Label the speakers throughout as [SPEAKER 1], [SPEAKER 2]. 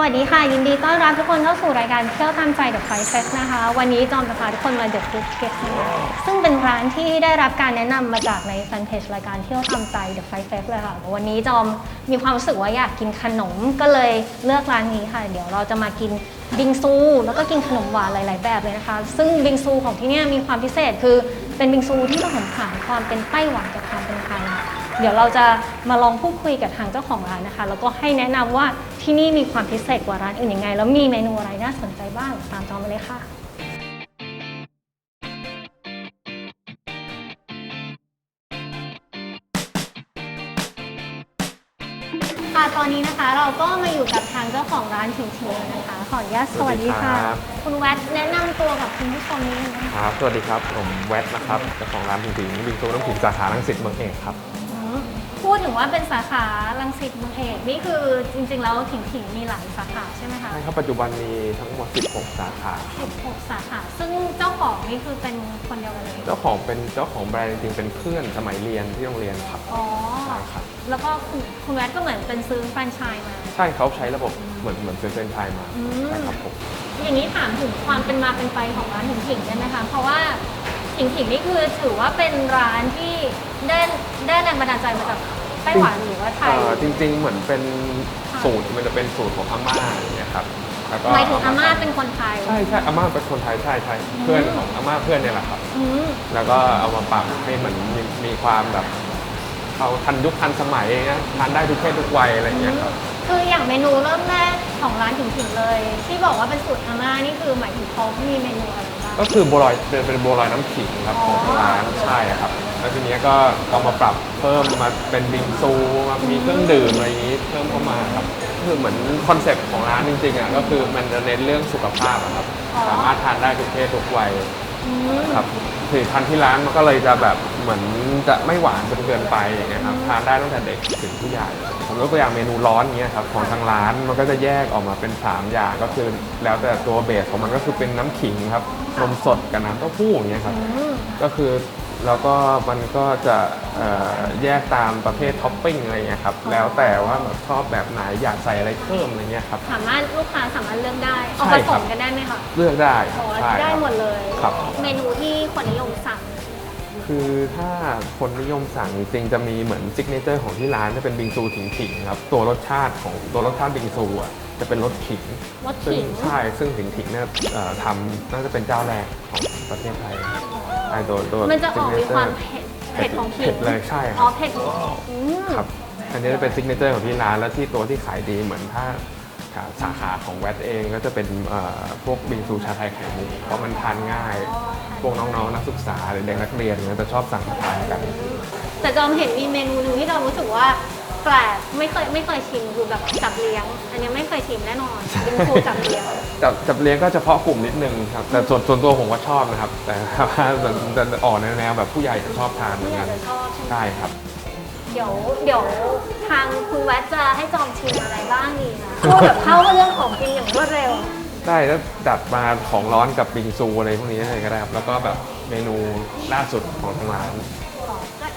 [SPEAKER 1] วัสดีค่ะ ยินดีต้อนรับทุกคนเข้าสู่รายการเที่ยวตามใจเดอะไฟเฟสนะคะ วันนี้จอมจะพาทุกคนมาเดอะฟู้ดเกสนะคะซึ่งเป็นร้านที่ได้รับการแนะนำมาจากในแฟนเพจรายการเที่ยวตามใจเดอะไฟเฟสเลยค่ะ วันนี้จอมมีความรู้สึกว่าอยากกินขนมก็เลยเลือกร้านนี้ค่ะ เดี๋ยวเราจะมากินบิงซู แล้วก็กินขนมหวานหลาย ๆ แบบเลยนะคะ ซึ่งบิงซูของที่เนี่ยมีความพิเศษคือเป็นบิงซูที่ผสมผสานความเป็นไต้หวันกับ เดี๋ยวเราจะมาลองพูดคุยกับทางเจ้าของร้านนะคะ แล้วก็ให้แนะนำว่าที่นี่มีความพิเศษกว่าร้านอื่นยังไง แล้วมีเมนูอะไรน่าสนใจบ้างตามจอมาเลยค่ะ ค่ะตอนนี้นะคะเราก็มาอยู่กับทางเจ้าของร้านถิงถิงนะคะ ขออนุญาตสวัสดีค่ะ
[SPEAKER 2] สวัสดีครับ
[SPEAKER 1] คุณแวดแนะนำตัวกับคุณผู้ชมนิดนึงนะคะ
[SPEAKER 2] ครับ สวัสดีครับ ผมแวดนะครับเจ้าของร้านผิงผิงบิงซูน้ำผิงสาขาลังสิตเมืองเอกครับ
[SPEAKER 1] อืม พูดถึงว่าเป็นสาขาลังสิตเมืองเอกนี่คือจริงๆแล้วถิงถิงมีหลายสาขาใช่ไหมคะ
[SPEAKER 2] ใช่ครับปัจจุบันมีทั้งหมด 16 สาขา
[SPEAKER 1] 16 สาขา ซึ่งเจ้าของนี่คือเป็นคนเดียวกันเลย
[SPEAKER 2] เจ้าของเป็นเจ้าของแบรนด์จริงๆเป็นเพื่อนสมัยเรียนที่โรงเรียนครับ
[SPEAKER 1] อ๋อ
[SPEAKER 2] ใช่ครับ
[SPEAKER 1] แล้วก็คุณคุณแวดก็เหมือนเป็นซื้อแฟรนไชส์มา
[SPEAKER 2] ใช่เขาใช้ระบบเหมือนเหมือนเป็นเฟรนไชส์มา
[SPEAKER 1] อืม
[SPEAKER 2] ใช่ครับผม
[SPEAKER 1] อย่างนี้ถามถึงความเป็นมาเป็นไปของร้านถิงถิงได้ไหมคะเพราะว่า ถิงถิงนี่คือถือว่าเป็นร้านที่ได้ได้แรงบันดาลใจมาจากไต้หวันหรือว่าไทย
[SPEAKER 2] เอ่อจริงๆ เหมือนเป็นสูตรมันจะเป็นสูตรของอาม่าอย่างเงี้ยครับแล้วก็
[SPEAKER 1] หมายถึงอาม่าเป็นคนไทย
[SPEAKER 2] ใช่ใช่อาม่าเป็นคนไทยใช่ใช่เพื่อนของอาม่าเพื่อนเนี่ยแหละครับ
[SPEAKER 1] อืม
[SPEAKER 2] แล้วก็เอามาปรับให้เหมือนมีมีความแบบเขาทันยุคทันสมัยนะทานได้ทุกเพศทุกวัยอะไรอย่างเงี้ยครับ
[SPEAKER 1] คืออย่างเมนูเริ่มแรกของร้านถิงถิงเลย ที่บอกว่าเป็นสูตรอาม่านี่คือหมายถึงเขามีเมนูอะไรบ้าง
[SPEAKER 2] ก็คือบัวลอยเป็นเป็นบัวลอยน้ำขิงครับของ
[SPEAKER 1] อ๋อ
[SPEAKER 2] ร้านใช่ครับ แล้วทีเนี้ยก็เอามาปรับเพิ่มมาเป็นบิงซูมามีเครื่องดื่มอะไรอย่างงี้เพิ่มเข้ามาครับคือเหมือนคอนเซ็ปต์ของร้านจริงๆอะก็คือมันจะเน้นเรื่องสุขภาพอะครับสามารถทานได้ทุกเพศทุกวัย
[SPEAKER 1] อืม
[SPEAKER 2] ครับผลิตภัณฑ์ที่ร้านมันก็เลยจะแบบเห มือนจะไม่หวานจนเกินไปอย่างเงี้ยครับทานได้ตั้งแต่เด็กถึงผู้ใหญ่ผมยกตัวอย่างเมนูร้อนเงี้ยครับของทางร้านมันก็จะแยกออกมาเป็น 3 อย่างก็คือแล้วแต่ตัวเบสของมันก็คือเป็นน้ำขิงครับนมสดกับน้ำเต้าหู้อย่างเงี้ยครับ
[SPEAKER 1] อืม
[SPEAKER 2] ก็คือแล้วก็มันก็จะเอ่อแยกตามประเภทท็อปปิ้งอะไรเงี้ยครับแล้วแต่ว่าแบบชอบแบบไหนอยากใส่อะไรเพิ่มอะไรเงี้ยครับ
[SPEAKER 1] สามารถลูกค้าสามารถเลือกได้เอา
[SPEAKER 2] ใช่
[SPEAKER 1] ผ
[SPEAKER 2] ค
[SPEAKER 1] ส
[SPEAKER 2] รับ
[SPEAKER 1] มกันได้ไหมคะ
[SPEAKER 2] เลือกได้ค
[SPEAKER 1] อ๋
[SPEAKER 2] รับ
[SPEAKER 1] อ
[SPEAKER 2] ใช่
[SPEAKER 1] ได้
[SPEAKER 2] ครับ
[SPEAKER 1] หมดเลย
[SPEAKER 2] ครับ
[SPEAKER 1] เมนูที่คนนิยมสั่ง
[SPEAKER 2] คือถ้าคนนิยมสั่งจริงๆจะมีเหมือนซิกเนเจอร์ของที่ร้านจะเป็นบิงซูถิงถิงๆครับตัวรสชาติของตัวรสชาติบิงซูอะจะเป็นรสขิง
[SPEAKER 1] รส
[SPEAKER 2] ซึ่ง
[SPEAKER 1] ขิง
[SPEAKER 2] ใช่ซึ่งถิงถิงๆเนี่ยเอ่อทำน่าจะเป็นเจ้าแรกของประเทศไทยใช่ตัวตัว
[SPEAKER 1] มันจะออกมีความ
[SPEAKER 2] signature
[SPEAKER 1] เผ็ดเผ็ดของขิง
[SPEAKER 2] เผ็ดเลยใช่ค
[SPEAKER 1] อ๋อ
[SPEAKER 2] รับ
[SPEAKER 1] เผ็ดอืม
[SPEAKER 2] ครับอันนี้จะเป็นซิกเนเจอร์ของที่ร้านแล้วที่ตัวที่ขายดีเหมือนถ้า สาขาของแวดเองก็จะเป็นเอ่อพวกบิงซูชาไทยไข่มุกเพราะมันทานง่าย พวกน้องๆนักศึกษาหรือเด็กนักเรียนเนี่ยจะชอบสั่งมาทานกัน
[SPEAKER 1] แต่จอมเห็นมีเมนูหนึ่งที่จอมรู้สึกว่าแปลกไม่เคยไม่เคยชิมคือแบบจับเลี้ยง อันนี้ไม่เคยชิมแน่นอนบิงซูจับเลี้ยง
[SPEAKER 2] จับจับเลี้ยงก็เฉพาะกลุ่มนิดนึงครับแต่ส่วนส่วนตัวผมก็ชอบนะครับ แต่ว่ามันจะออกในแนวแบบผู้ใหญ่จะชอบทานเหมื
[SPEAKER 1] ไม่
[SPEAKER 2] อน
[SPEAKER 1] อยา
[SPEAKER 2] กั
[SPEAKER 1] ก
[SPEAKER 2] น
[SPEAKER 1] จะชอบใช่ไหม
[SPEAKER 2] ใช่ครับ
[SPEAKER 1] เดี๋ยวเดี๋ยวทางคุณแวดจะให้จอมชิมอะไรบ้างดีนะพูดแบบเข้ากับเรื่องของกินอย่างรวดเร็ว
[SPEAKER 2] ได้แล้วจัดมาของร้อนกับบิงซูอะไรพวกนี้เลยก็ได้ครับ แล้วก็แบบเมนูล่าสุดของทางร้าน
[SPEAKER 1] เนี่ย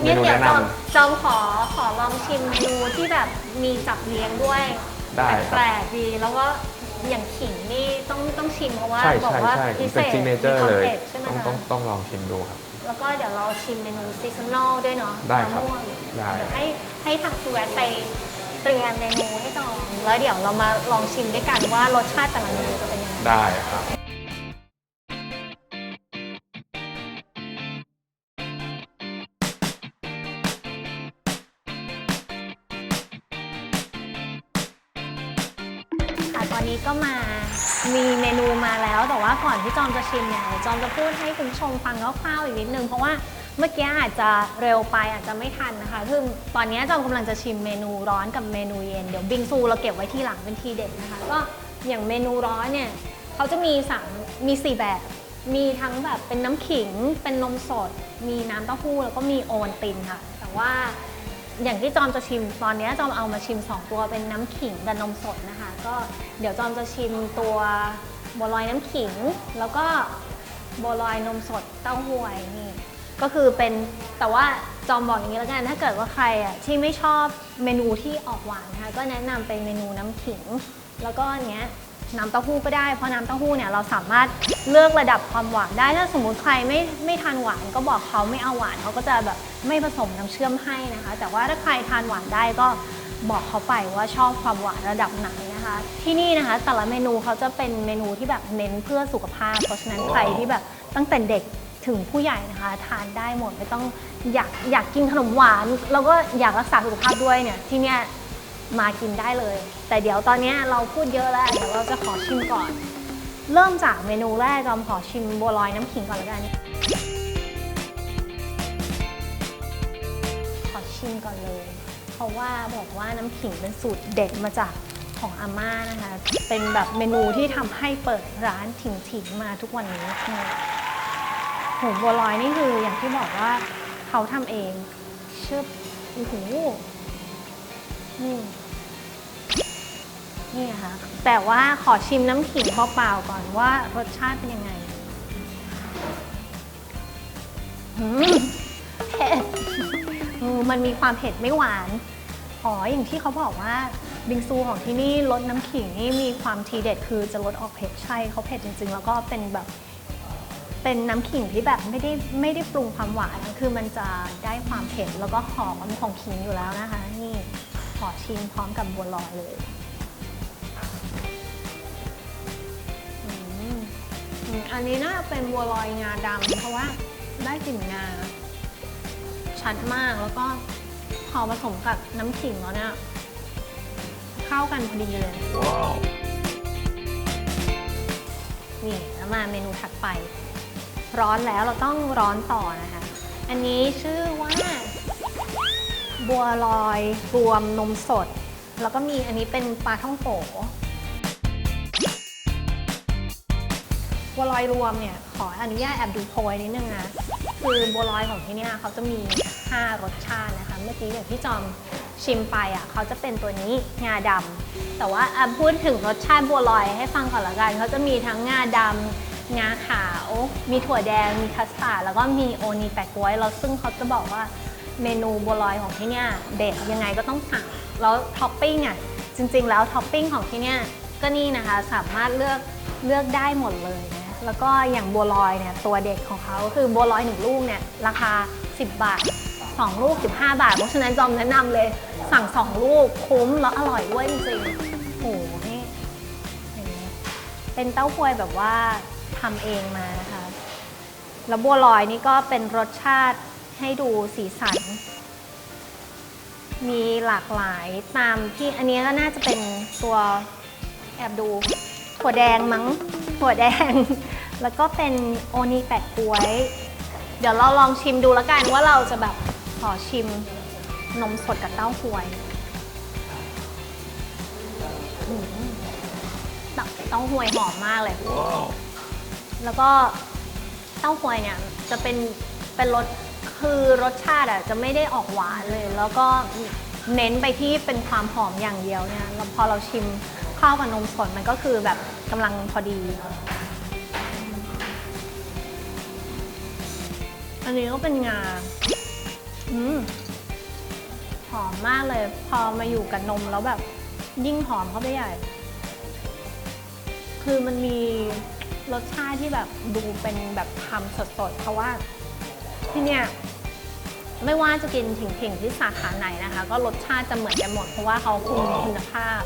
[SPEAKER 2] เมนู
[SPEAKER 1] เดี๋ยว
[SPEAKER 2] แนะ
[SPEAKER 1] จอม
[SPEAKER 2] นำ
[SPEAKER 1] จอมขอขอลองชิมเมนูที่แบบมีจับเลี้ยงด้วย
[SPEAKER 2] ได้ครับ
[SPEAKER 1] แปลกๆดีแล้วก็อย่างขิงนี่ต้องต้องชิมเพราะว่า
[SPEAKER 2] ใช่
[SPEAKER 1] บอก
[SPEAKER 2] ใช่
[SPEAKER 1] ว่า
[SPEAKER 2] ใช่
[SPEAKER 1] พิเศ
[SPEAKER 2] เป็น
[SPEAKER 1] ษ
[SPEAKER 2] ซิงเนเจอร์
[SPEAKER 1] มีควา
[SPEAKER 2] เล
[SPEAKER 1] ม
[SPEAKER 2] ย
[SPEAKER 1] ผ็ดใช่ไหม
[SPEAKER 2] ต้อง
[SPEAKER 1] คะ
[SPEAKER 2] ต้องต้องลองชิมดูครับ
[SPEAKER 1] แล้วก็เดี๋ยวเราชิมเมนูซีซันอลด้วยเนาะ
[SPEAKER 2] ได้ครับ
[SPEAKER 1] มะม่วง
[SPEAKER 2] ได้
[SPEAKER 1] ให้ให้ทางคุณแวดไปเตรียมเมนูให้จอง แล้วเดี๋ยวเรามาลองชิมด้วยกันว่ารสชาติแต่ละเมนูจะเป็นยังไง
[SPEAKER 2] ได้ครับ
[SPEAKER 1] ค่ะตอนนี้ก็มามีเมนูมาแล้ว แต่ว่าก่อนที่จอมจะชิมเนี่ยเดี๋ยวจอมจะพูดให้คุณผู้ชมฟังคร่าวๆอีกนิดนึง เพราะว่าเมื่อกี้อาจจะเร็วไปอาจจะไม่ทันนะคะคือตอนนี้จอมกำลังจะชิมเมนูร้อนกับเมนูเย็น เดี๋ยวบิงซูเราเก็บไว้ที่หลังเป็นทีเด็ดนะคะ ก็อย่างเมนูร้อนเนี่ยเขาจะมีสามมีสี่แบบ มีทั้งแบบเป็นน้ำขิง เป็นนมสด มีน้ำเต้าหู้แล้วก็มีโอวัลตินค่ะ แต่ว่า อย่างที่จอมจะชิมตอนนี้จอมเอามาชิม 2 ตัวเป็นน้ำขิงกับนมสดนะคะ ก็เดี๋ยวจอมจะชิมตัวบัวลอยน้ำขิง แล้วก็บัวลอยนมสดเต้าหวยนี่ ก็คือเป็นแต่ว่าจอมบอกอย่างนี้แล้วกันถ้าเกิดว่าใครอะที่ไม่ชอบเมนูที่ออกหวานนะคะก็แนะนำเป็นเมนูน้ำขิง แล้วก็อันเนี้ย น้ำเต้าหู้ก็ได้ เพราะน้ำเต้าหู้เนี่ยเราสามารถเลือกระดับความหวานได้ ถ้าสมมุติใครไม่ไม่ทานหวานก็บอกเขาไม่เอาหวานเขาก็จะแบบไม่ผสมน้ำเชื่อมให้นะคะ แต่ว่าถ้าใครทานหวานได้ก็บอกเขาไปว่าชอบความหวานระดับไหนนะคะ ที่นี่นะคะแต่ละเมนูเขาจะเป็นเมนูที่แบบเน้นเพื่อสุขภาพ เพราะฉะนั้นใครที่แบบตั้งแต่เด็กถึงผู้ใหญ่นะคะ ทานได้หมดไม่ต้องอยากอยากกินขนมหวาน แล้วก็อยากรักษาสุขภาพด้วยเนี่ยที่เนี้ยมากินได้เลย แต่เดี๋ยวตอนนี้เราพูดเยอะแล้ว เดี๋ยวเราจะขอชิมก่อน เริ่มจากเมนูแรกเราขอชิมบัวลอยน้ำขิงก่อนแล้วกัน ขอชิมก่อนเลย เพราะว่าบอกว่าน้ำขิงเป็นสูตรเด็ดมาจากของอาม่านะคะ เป็นแบบเมนูที่ทำให้เปิดร้านถิงๆมาทุกวันนี้โหบัวลอยนี่คืออย่างที่บอกว่าเขาทำเองชึบโอ้โหนี่ นี่นะคะแต่ว่าขอชิมน้ำขิงเปล่าๆก่อนว่ารสชาติเป็นยังไงหืมเผ็ดอืมมันมีความเผ็ดไม่หวาน อ๋อ อย่างที่เขาบอกว่าบิงซูของที่นี่รสน้ำขิงนี่มีความทีเด็ดคือจะลดออกเผ็ดใช่เขาเผ็ดจริง ๆ แล้วก็เป็นแบบเป็นน้ำขิงที่แบบไม่ได้ไม่ได้ปรุงความหวานคือมันจะได้ความเผ็ดแล้วก็หอมของขิงอยู่แล้วนะคะ นี่ขอชิมพร้อมกับบัวลอยเลย อืมอันนี้น่าจะเป็นบัวลอยงาดำเพราะว่าได้กลิ่นงา ชัดมากแล้วก็พอผสมกับน้ำขิงแล้วเนี่ยเข้ากันพอดีเลยนี่แล้วมาเมนูถัดไป ร้อนแล้วเราต้องร้อนต่อนะคะ อันนี้ชื่อว่า บัวลอยรวมนมสด แล้วก็มีอันนี้เป็นปลาท่องโก บัวลอยรวมเนี่ยขออนุญาตแอบดูโพยนิดนึงนะคือบัวลอยของที่นี่เขาจะมี 5 รสชาตินะคะ เมื่อกี้อย่างที่จอมชิมไปอะเขาจะเป็นตัวนี้งาดำแต่ว่าอะพูดถึงรสชาติบัวลอยให้ฟังก่อนละกันเขาจะมีทั้งงาดำงาขาว มีถั่วแดง มีคัสตาร์ดแล้วก็มีโอนีแปะก๊วยแล้วซึ่งเขาจะบอกว่าเมนูบัวลอยของที่นี่เด็ดยังไงก็ต้องสั่งแล้วท็อปปิ้งอะจริงๆแล้วท็อปปิ้งของที่นี่ก็นี่นะคะสามารถเลือกเลือกได้หมดเลยนะ แล้วก็อย่างบัวลอยเนี่ยตัวเด็ดของเขาคือบัวลอยหนึ่งลูกเนี่ยราคา 10 บาท 2 ลูก 15 บาท เพราะฉะนั้นจอมแนะนำเลย สั่ง 2 ลูกคุ้มแล้วอร่อยด้วยจริงๆโอ้โหนี่เห็นไหมเป็นเต้าหวยแบบว่าทำเองมานะคะ แล้วบัวลอยนี่ก็เป็นรสชาติให้ดูสีสัน มีหลากหลายตามที่อันนี้ก็น่าจะเป็นตัวแอบดู ถั่วแดงมั้งถั่วแดง แล้วก็เป็นโอนีแปะกล้วย เดี๋ยวเราลองชิมดูแล้วกันว่าเราจะแบบขอชิมนมสดกับเต้าหวยอืมเต้าเต้าหวยหอมมากเลย แล้วก็เต้าหวยเนี่ยจะเป็นเป็นรสคือรสชาติอะจะไม่ได้ออกหวานเลย แล้วก็เน้นไปที่เป็นความหอมอย่างเดียวเนี่ยแล้วพอเราชิม ข้าวกับนมสดมันก็คือแบบกำลังพอดี อันนี้ก็เป็นงา อืมหอมมากเลย พอมาอยู่กับนมแล้วแบบยิ่งหอมเข้าไปใหญ่ คือมันมีรสชาติที่แบบดูเป็นแบบทำสดๆ เพราะว่าที่เนี่ยไม่ว่าจะกินถิงๆที่สาขาไหนนะคะ ก็รสชาติจะเหมือนกันหมดเพราะว่าเขาคุมคุณภาพ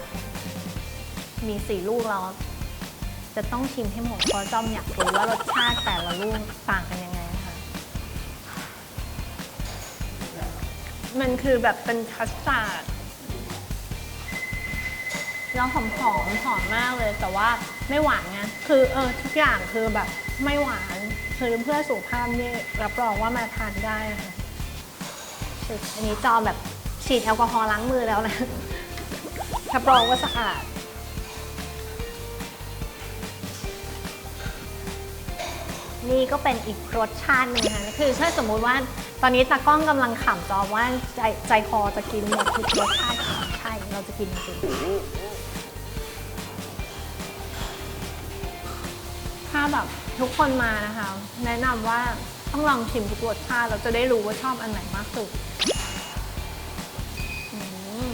[SPEAKER 1] มีสี่ลูกเราจะต้องชิมให้หมดเพราะจอมอยากรู้ว่ารสชาติแต่ละลูกต่างกันยังไงนะคะมันคือแบบเป็นคัสตาร์ดแล้วหอมหอมๆหอมมากเลย แต่ว่าไม่หวานไงคือเออทุกอย่างคือแบบไม่หวานคือเพื่อสุขภาพนี่รับรองว่ามาทานได้นะคะอันนี้จอมแบบฉีดแอลกอฮอล์ล้างมือแล้วนะรับรองว่าสะอาด นี่ก็เป็นอีกรสชาติหนึ่งนะคะคือถ้าสมมุติว่าตอนนี้ตากล้องกำลังขำจอมว่าใจใจคอจะกินหมดทุกรสชาติค่ะใช่เราจะกินจริงถ้าแบบทุกคนมานะคะ แนะนำว่าต้องลองชิมทุกรสชาติเราจะได้รู้ว่าชอบอันไหนมากสุดอืม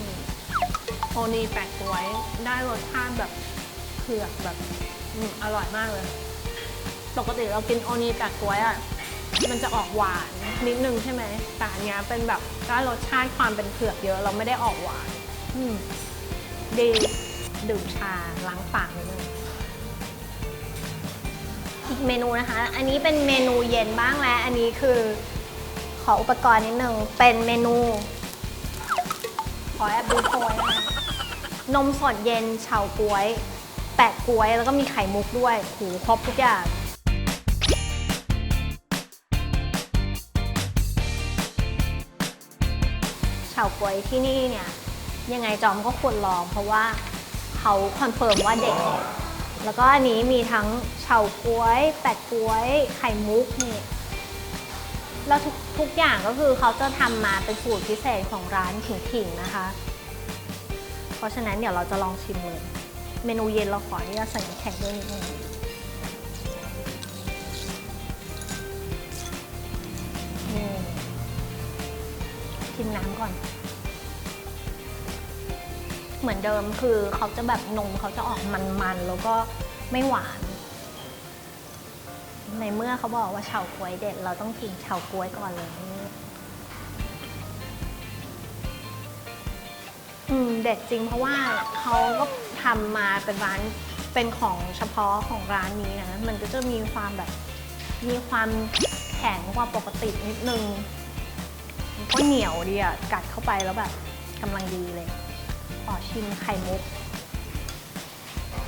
[SPEAKER 1] โอนีแปะกล้วยได้รสชาติแบบเผือกแบบอร่อยมากเลย ปกติเรากินโอนีแปะกล้วยอะ มันจะออกหวานนิดนึงใช่ไหมแต่อันเนี้ยเป็นแบบได้รสชาติความเป็นเผือกเยอะ เราไม่ได้ออกหวาน อืม ดีดื่มชาล้างปากนิดนึงอีกเมนูนะคะ อันนี้เป็นเมนูเย็นบ้างแล้ว อันนี้คือ ขออุปกรณ์นิดนึง เป็นเมนู ขอแอบดูโพยนะคะนมสดเย็นเฉาก๊วย แปะก๊วย แล้วก็มีไข่มุกด้วยโหครบทุกอย่าง เฉาก๊วยที่นี่เนี่ยยังไงจอมก็ควรลอง เพราะว่าเขาคอนเฟิร์มว่าเด็กแล้วก็อันนี้มีทั้งเฉาก๊วย แปะก๊วย ไข่มุกนี่แล้วทุกทุกอย่างก็คือเขาจะทำมาเป็นสูตรพิเศษของร้านขิงๆนะคะ เพราะฉะนั้นเดี๋ยวเราจะลองชิมเลย เมนูเย็นเราขออนุญาตใส่น้ำแข็งด้วยนิดนึง ชิมน้ำก่อน เหมือนเดิมคือเขาจะแบบนมเขาจะออกมันๆ แล้วก็ไม่หวาน ในเมื่อเขาบอกว่าเฉาก๊วยเด็ด เราต้องกินเฉาก๊วยก่อนเลยอืมเด็ดจริงเพราะว่าเขาก็ทำมาเป็นร้านเป็นของเฉพาะของร้านนี้นะ มันก็จะมีความแบบมีความแข็งกว่าปกตินิดนึง ก็เหนียวดีอะกัดเข้าไปแล้วแบบกำลังดีเลย ขอชิมไข่มุก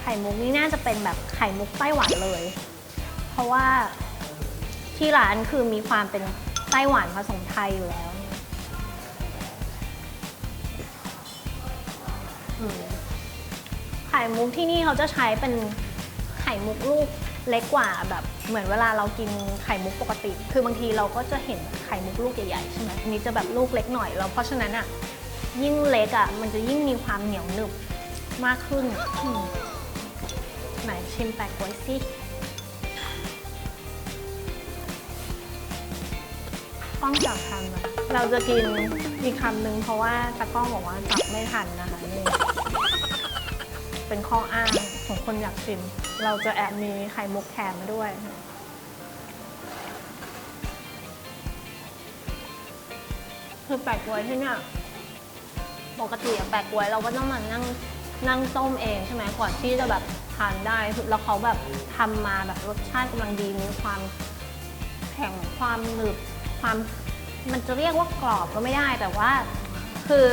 [SPEAKER 1] ไข่มุกนี่น่าจะเป็นแบบไข่มุกไต้หวันเลย เพราะว่าที่ร้านคือมีความเป็นไต้หวันผสมไทยอยู่แล้วไข่มุกที่นี่เขาจะใช้เป็นไข่มุกลูกเล็กกว่าแบบ เหมือนเวลาเรากินไข่มุกปกติ คือบางทีเราก็จะเห็นไข่มุกลูกใหญ่ๆใช่ไหมอันนี้จะแบบลูกเล็กหน่อยแล้วเพราะฉะนั้นอะยิ่งเล็กอะมันจะยิ่งมีความเหนียวหนึบมากขึ้นไหนชิมแปะกล้วยสิต้องจับทันเราจะกินอีกคำหนึ่งเพราะว่าตะก้องบอกว่าจับไม่ทันนะคะนี่เป็นข้ออ้าง ของคนอยากชิม เราจะแอบมีไข่มุกแถมมาด้วย คือแปะกล้วยที่เนี่ยปกติอะแปะกล้วยเราก็ต้องมานั่งนั่งต้มเองใช่ไหมก่อนที่จะแบบทานได้แล้วเขาแบบทำมาแบบรสชาติกำลังดีมีความแข็งความหนึบความมันจะเรียกว่ากรอบก็ไม่ได้แต่ว่า คือ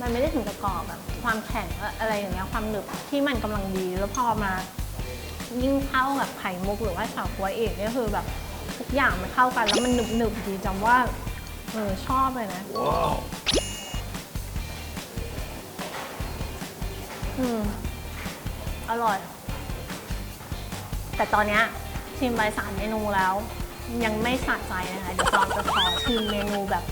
[SPEAKER 1] มันไม่ได้ถึงกับกรอบแบบ ความแข็งอะไรอย่างเงี้ยความหนึบที่มันกำลังดี แล้วพอมายิ่งเข้ากับไข่มุกหรือว่าเฉาก๊วยเองเนี่ยคือแบบทุกอย่างมันเข้ากันแล้วมันหนึบหนึบๆดีจำว่าเออชอบเลยนะอืมอร่อย แต่ตอนเนี้ยชิมไปสามเมนูแล้ว ยังไม่สะใจนะคะเดี๋ยวจอมจะขอชิมเมนูแบบ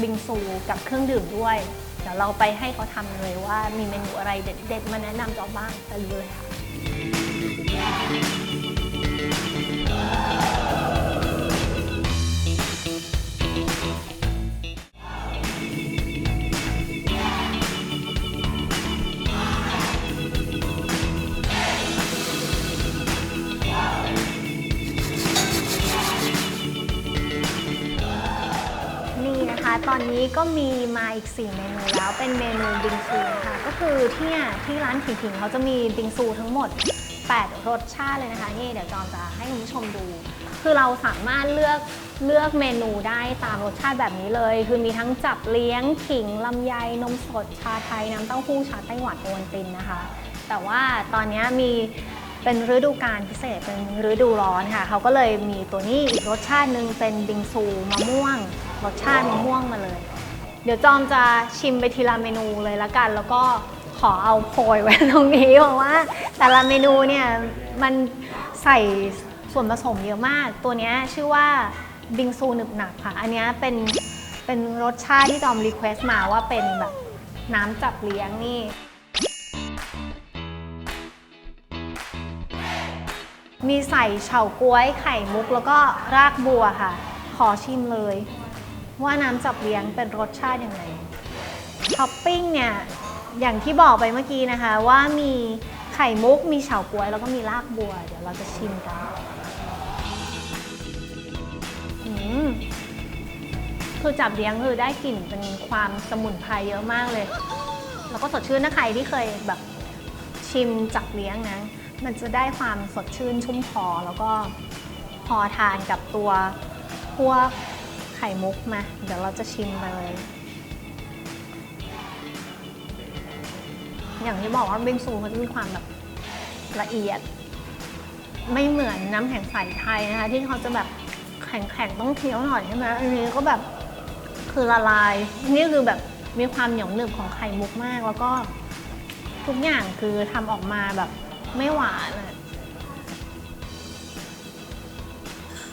[SPEAKER 1] บิงซูกับเครื่องดื่มด้วย เดี๋ยวเราไปให้เขาทำเลยว่ามีเมนูอะไรเด็ดๆมาแนะนำจอมบ้างไปดูเลยค่ะ ตอนนี้ก็มีมาอีก 4 เมนูแล้วเป็นเมนูบิงซูนะคะก็คือที่เนี่ยที่ร้านผิงๆเขาจะมีบิงซูทั้งหมด 8 รสชาติเลยนะคะ นี่เดี๋ยวจอมจะให้คุณผู้ชมดู คือเราสามารถเลือกเลือกเมนูได้ตามรสชาติแบบนี้เลย คือมีทั้งจับเลี้ยงขิงลำไยนมสดชาไทยน้ำเต้าหู้ชาไต้หวันโอวัลตินนะคะ แต่ว่าตอนนี้มีเป็นฤดูกาลพิเศษเป็นฤดูร้อนค่ะเขาก็เลยมีตัวนี้อีกรสชาติหนึ่งเป็นบิงซูมะม่วง รสชาติมะม่วงมาเลย เดี๋ยวจอมจะชิมไปทีละเมนูเลยละกัน แล้วก็ขอเอาโพยไว้ตรงนี้เพราะว่า แต่ละเมนูเนี่ยมันใส่ส่วนผสมเยอะมาก ตัวนี้ชื่อว่าบิงซูหนึบหนับค่ะ อันนี้เป็นเป็นรสชาติที่จอมรีเควสต์มาว่าเป็นแบบน้ำจับเลี้ยงนี่มีใส่เฉาก๊วยไข่มุกแล้วก็รากบัวค่ะ ขอชิมเลย ว่าน้ำจับเลี้ยงเป็นรสชาติยังไงท็อปปิ้งเนี่ยอย่างที่บอกไปเมื่อกี้นะคะ ว่ามีไข่มุกมีเฉาก๊วยแล้วก็มีรากบัว เดี๋ยวเราจะชิมกันอืมคือจับเลี้ยงคือได้กลิ่นเป็นความสมุนไพรเยอะมากเลย แล้วก็สดชื่นนะใครที่เคยแบบชิมจับเลี้ยงนะ มันจะได้ความสดชื่นชุ่มคอแล้วก็พอทานกับตัวพวก ข่มุกมา เดี๋ยวเราจะชิมไปเลย อย่างที่บอกว่าเบงซูเขาจะมีความแบบละเอียด ไม่เหมือนน้ำแข็งใสไทยนะคะ ที่เขาจะแบบแข็งๆต้องเคี้ยวหน่อยใช่ไหมอันนี้ก็แบบคือละลาย นี่คือแบบมีความเหนียวหนึบของไข่มุกมาก แล้วก็ทุกอย่างคือทำออกมาแบบไม่หวานอะ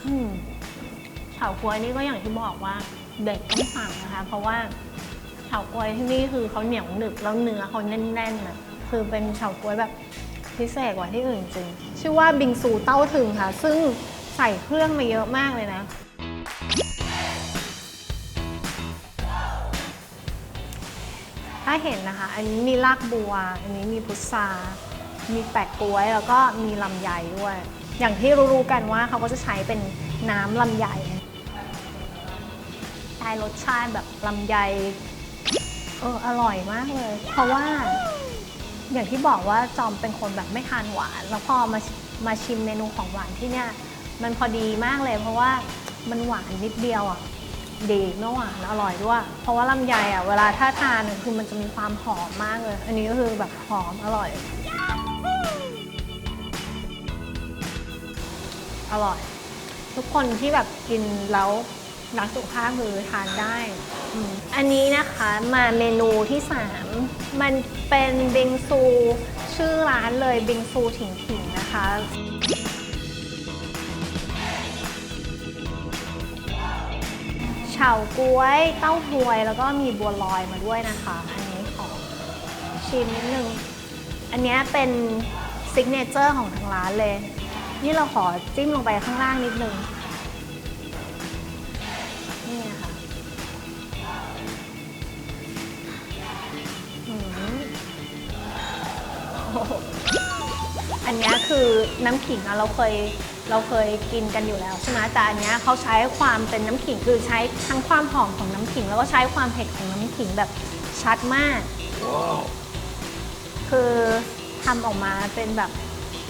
[SPEAKER 1] อืม เฉาก๊วยนี่ก็อย่างที่บอกว่าเด็กต้องสั่งนะคะ เพราะว่าเฉาก๊วยที่นี่คือเขาเหนียวหนึบแล้วเนื้อเขาแน่นๆนะคือเป็นเฉาก๊วยแบบพิเศษกว่าที่อื่นจริง ชื่อว่าบิงซูเต้าถึงค่ะ ซึ่งใส่เครื่องมาเยอะมากเลยนะ ถ้าเห็นนะคะ อันนี้มีรากบัว อันนี้มีพุทรา มีแปะกล้วยแล้วก็มีลำไยด้วย อย่างที่รู้ๆกันว่าเขาก็จะใช้เป็นน้ำลำไย รสชาติแบบลำไยเอออร่อยมากเลย เพราะว่า อย่างที่บอกว่าจอมเป็นคนแบบไม่ทานหวาน แล้วพอมามาชิมเมนูของหวานที่เนี่ย มันพอดีมากเลย เพราะว่ามันหวานนิดเดียวอะดีไม่หวานอร่อยด้วย เพราะว่าลำไยอะเวลาถ้าทานคือมันจะมีความหอมมากเลย อันนี้ก็คือแบบหอมอร่อย อร่อย ทุกคนที่แบบกินแล้ว รักสุขภาพคือทานได้อืมอันนี้นะคะมาเมนูที่ 3 มันเป็นบิงซูชื่อร้านเลยบิงซูถิงถิงนะคะ เฉาก๊วยเต้าหวยแล้วก็มีบัวลอยมาด้วยนะคะ อันนี้ขอชิมนิดนึง อันเนี้ยเป็นซิกเนเจอร์ของทางร้านเลย นี่เราขอจิ้มลงไปข้างล่างนิดนึง นี่นะคะอืมโอ้โหอันเนี้ยคือน้ำขิงอะเราเคยเราเคยกินกันอยู่แล้วใช่ไหมแต่อันเนี้ยเขาใช้ความเป็นน้ำขิงคือใช้ทั้งความหอมของน้ำขิง แล้วก็ใช้ความเผ็ดของน้ำขิงแบบชัดมาก คือทำออกมาเป็นแบบ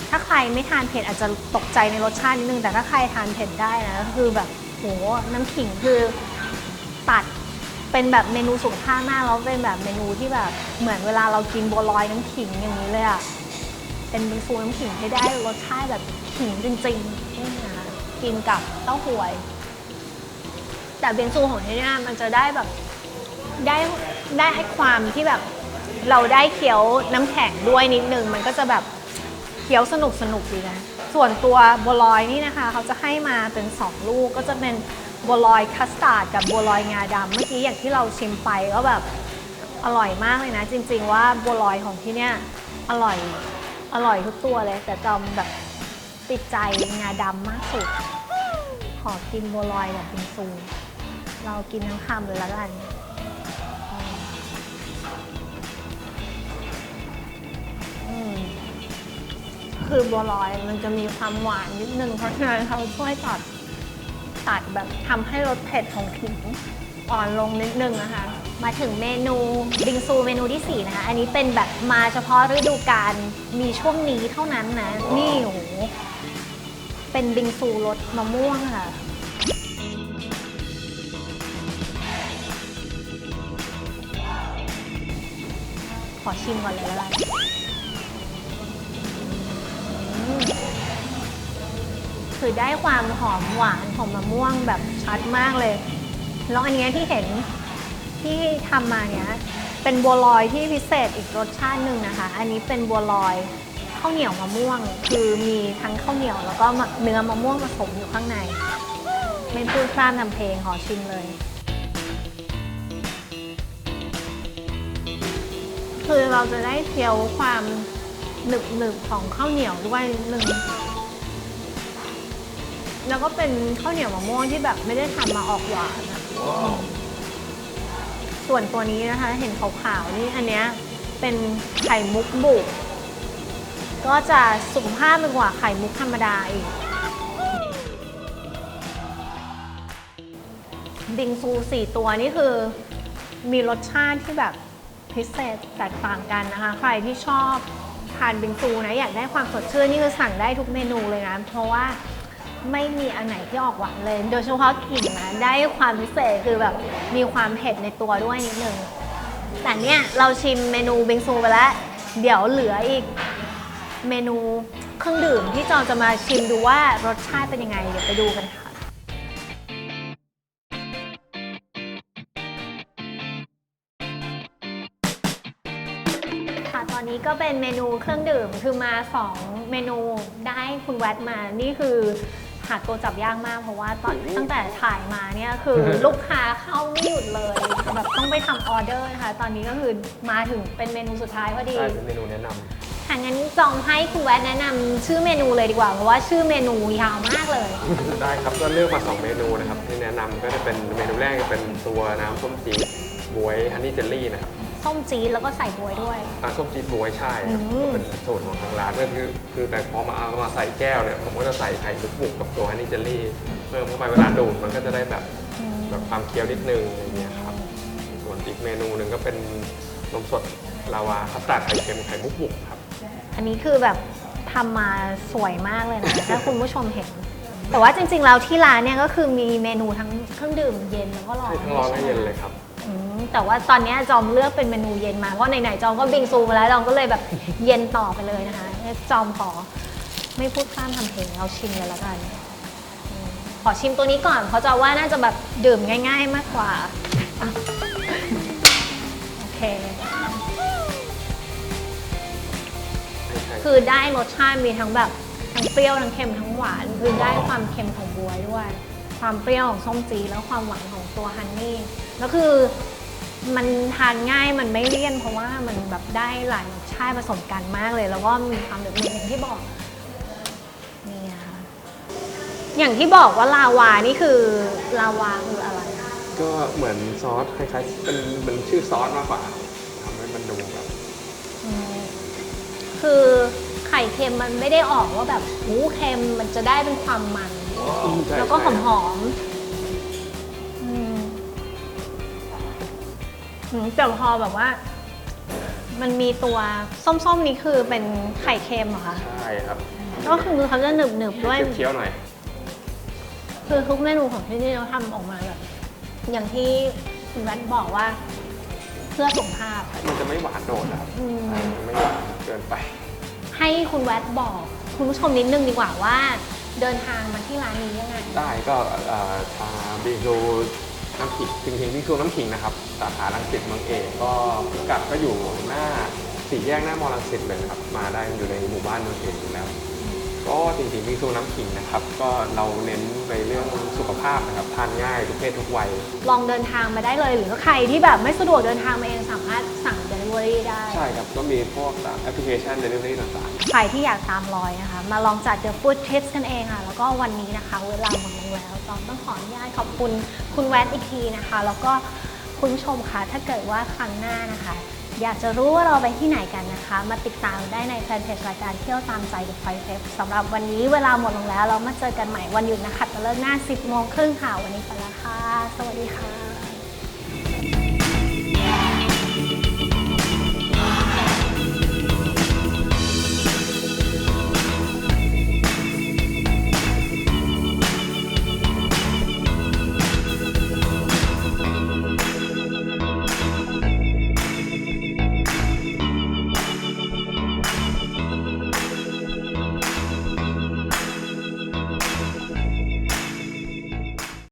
[SPEAKER 1] ถ้าใครไม่ทานเผ็ดอาจจะตกใจในรสชาตินิดนึง แต่ถ้าใครทานเผ็ดได้นะก็คือแบบ โหน้ำขิงคือตัดเป็นแบบเมนูสุขภาพมากแล้วเป็นแบบเมนูที่แบบเหมือนเวลาเรากินบัวลอยน้ำขิงอย่างนี้เลยอะเป็นบิงซูน้ำขิงให้ได้รสชาติแบบขิงจริงๆนี่นะกินกับเต้าหวย แต่เบิงซูของที่นี่มันจะได้แบบได้ได้ให้ความที่แบบเราได้เคี้ยวน้ำแข็งด้วยนิดนึงมันก็จะแบบเคี้ยวสนุกสนุกดีนะ ส่วนตัวบัวลอยนี่นะคะเขาจะให้มาเป็น 2 ลูกก็จะเป็นบัวลอยคัสตาร์ดกับบัวลอยงาดำเมื่อกี้อย่างที่เราชิมไปก็แบบอร่อยมากเลยนะ จริง ๆ ว่าบัวลอยของที่เนี่ยอร่อยอร่อยทุกตัวเลย แต่จอมแบบติดใจงาดำมากสุด ขอกินบัวลอยกับบิงซูเรากินทั้งคำเลยละกันอืม คือบัวลอยมันจะมีความหวานนิดนึง เพราะฉะนั้นเขาช่วยตัดตัดแบบทำให้รสเผ็ดของขิงอ่อนลงนิดนึงนะคะ มาถึงเมนูบิงซูเมนูที่ 4 นะคะ อันนี้เป็นแบบมาเฉพาะฤดูกาลมีช่วงนี้เท่านั้นนะ นี่โอ้โหเป็นบิงซูรสมะม่วงค่ะ ขอชิมก่อนเลยละกัน คือได้ความหอมหวานของมะม่วงแบบชัดมากเลย แล้วอันเนี้ยที่เห็นที่ทำมาเนี้ยเป็นบัวลอยที่พิเศษอีกรสชาติหนึ่งนะคะ อันนี้เป็นบัวลอยข้าวเหนียวมะม่วง คือมีทั้งข้าวเหนียวแล้วก็เนื้อมะม่วงผสมอยู่ข้างใน ไม่พูดพร่ำทำเพลงขอชิมเลย คือเราจะได้เคี้ยวความหนึบหนึบๆของข้าวเหนียวด้วยนิดนึง แล้วก็เป็นข้าวเหนียวมะม่วงที่แบบไม่ได้ทำมาออกหวานอะส่วนตัวนี้นะคะ เห็นขาวๆนี่อันเนี้ยเป็นไข่มุกบุก ก็จะสุขภาพไปกว่าไข่มุกธรรมดาอีก บิงซูสี่ตัวนี่คือมีรสชาติที่แบบพิเศษแตกต่างกันนะคะ ใครที่ชอบทานบิงซูนะ อยากได้ความสดชื่นนี่คือสั่งได้ทุกเมนูเลยนะ เพราะว่า ไม่มีอันไหนที่ออกหวานเลย โดยเฉพาะกลิ่นนะได้ความพิเศษคือแบบมีความเผ็ดในตัวด้วยนิดนึงแต่เนี่ยเราชิมเมนูบิงซูไปแล้ว เดี๋ยวเหลืออีกเมนูเครื่องดื่มที่จองจะมาชิมดูว่ารสชาติเป็นยังไง เดี๋ยวไปดูกันค่ะค่ะตอนนี้ก็เป็นเมนูเครื่องดื่มคือมา 2 เมนูได้คุณแวดมา นี่คือ หาตัวจับยากมากเพราะว่าตอนตั้งแต่ถ่ายมาเนี่ยคือลูกค้าเข้าไม่หยุดเลยแบบต้องไปทำออเดอร์นะคะตอนนี้ก็คือมาถึงเป็นเมนูสุดท้ายพอดี
[SPEAKER 2] ได้เป็นเมนูแนะนำ
[SPEAKER 1] ค่ะงั้นจองให้คุณแวดแนะนำชื่อเมนูเลยดีกว่า เพราะว่าชื่อเมนูยาวมากเลย
[SPEAKER 2] ได้ครับก็เลือกมา 2 เมนูนะครับที่แนะนำก็จะเป็นเมนูแรกจะเป็นตัวน้ำส้มจี๊ดบวยฮันนี่เจลลี่นะครับ
[SPEAKER 1] ส้มจี๊ดแล้วก็ใส่บวยด้วย
[SPEAKER 2] น้ำส้มจี๊ดบวยใช่ครับ
[SPEAKER 1] อืม
[SPEAKER 2] ก็เป็นสูตรของทางร้านก็คือคือแต่พอมาเอามาใส่แก้วเนี่ยผมก็จะใส่ไข่ลูกบุกกับตัวฮันนี่เจลลี่เพิ่มเข้าไปเวลาดูดมันก็จะได้แบบแบบความเคี้ยวนิดนึงอย่างเงี้ยครับส่วนอีกเมนูหนึ่งก็เป็นนมสดลาวาคัสตาร์ดไข่เค็มไข่มุกบุกครับ
[SPEAKER 1] อันนี้คือแบบทำมาสวยมากเลยนะ ถ้าคุณผู้ชมเห็น แต่ว่าจริงๆแล้วที่ร้านเนี่ยก็คือมีเมนูทั้งเครื่องดื่มเย็นแล้วก็ร้อน
[SPEAKER 2] ให้ทั้งร้อนและเย็นเลยครับ
[SPEAKER 1] อืมแต่ว่าตอนเนี้ยจอมเลือกเป็นเมนูเย็นมา เพราะไหนๆจอมก็บิงซูมาแล้วจอมก็เลยแบบ เย็นต่อไปเลยนะคะจอมขอไม่พูดข้ามทำเพลงเราชิมเลยแล้วกันอืมขอชิมตัวนี้ก่อน เพราะจอมว่าน่าจะแบบดื่มง่าย ๆ มากกว่าอะโอเคคือได้รสชาติมีทั้งแบบทั้งเปรี้ยวทั้งเค็มทั้งหวาน คือได้ความเค็มของบวยด้วย ความเปรี้ยวของส้มจีดแล้วความหวานของตัวฮันนี่แล้วคือมันทานง่ายมันไม่เลี่ยน เพราะว่ามันแบบได้หลายรสชาติผสมกันมากเลย แล้วก็มีความแบบอย่างที่บอกนี่นะคะอย่างที่บอกว่าลาวานี่คือลาวาคืออะไร
[SPEAKER 2] ก็เหมือนซอสคล้ายๆเป็นเป็นชื่อซอสมากกว่าทำให้มันดูแบบ
[SPEAKER 1] อืมคือไข่เค็มมันไม่ได้ออกว่าแบบหูเค็มมันจะได้เป็นความมัน
[SPEAKER 2] ใช่
[SPEAKER 1] แล้วก็ห
[SPEAKER 2] ใช่
[SPEAKER 1] อมๆอืมอืมแต่พอแบบว่า มันมีตัวส้มๆนี่คือเป็นไข่เค็มเหรอคะ
[SPEAKER 2] ใช่ครับ
[SPEAKER 1] ก็คือเขาจะหนึบๆด้วย
[SPEAKER 2] เคี้ยวๆหน่อย
[SPEAKER 1] คือทุกเมนูของที่นี่เราทำออกมาแบบ อย่างที่คุณแวัดบอกว่า เพื่อสุขภาพ
[SPEAKER 2] มันจะไม่หวานโดดนะครับ
[SPEAKER 1] อืม
[SPEAKER 2] ใช่มันไม่หวานเกินไป
[SPEAKER 1] ให้คุณแวดบอก คุณผู้ชมนิดนึงดีกว่าว่า เดินทางมาที่ร้านนี้ยังไง
[SPEAKER 2] ได้ก็เอ่อทางบิงซูน้ำขิงจริงๆบิงซูน้ำขิงนะครับ สาขาลังสิตเมืองเอกก็พิกัดก็อยู่หน้าสี่แยกหน้ามอลังสิตเลยนะครับ มาได้อยู่ในหมู่บ้านเมืองเอกอยู่แล้ว ก็จริงๆบิงซูน้ำขิงนะครับ ก็เราเน้นในเรื่องสุขภาพนะครับ ทานง่ายทุกเพศทุกวัย
[SPEAKER 1] ลองเดินทางมาได้เลย หรือว่าใครที่แบบไม่สะดวกเดินทางมาเองสามารถสั่ง Delivery ได้
[SPEAKER 2] ใช่ครับ ก็มีพวกแอปพลิเคชัน Delivery ต่างๆ
[SPEAKER 1] ใครที่อยากตามรอยนะคะ มาลองจัด The Food Tips กันเองค่ะ แล้วก็วันนี้นะคะ เวลาหมดลงแล้วจอมต้องขออนุญาตขอบคุณคุณแวดอีกทีนะคะ แล้วก็คุณผู้ชมคะถ้าเกิดว่าครั้งหน้านะคะ อยากจะรู้ว่าเราไปที่ไหนกันนะคะ มาติดตามได้ในแฟนเพจรายการเที่ยวตามใจ The Five Tips สำหรับวันนี้เวลาหมดลงแล้ว เรามาเจอกันใหม่วันหยุดนะคะจะเลิกหน้า 10โมงครึ่งค่ะวันนี้ไปแล้วค่ะ สวัสดีค่ะ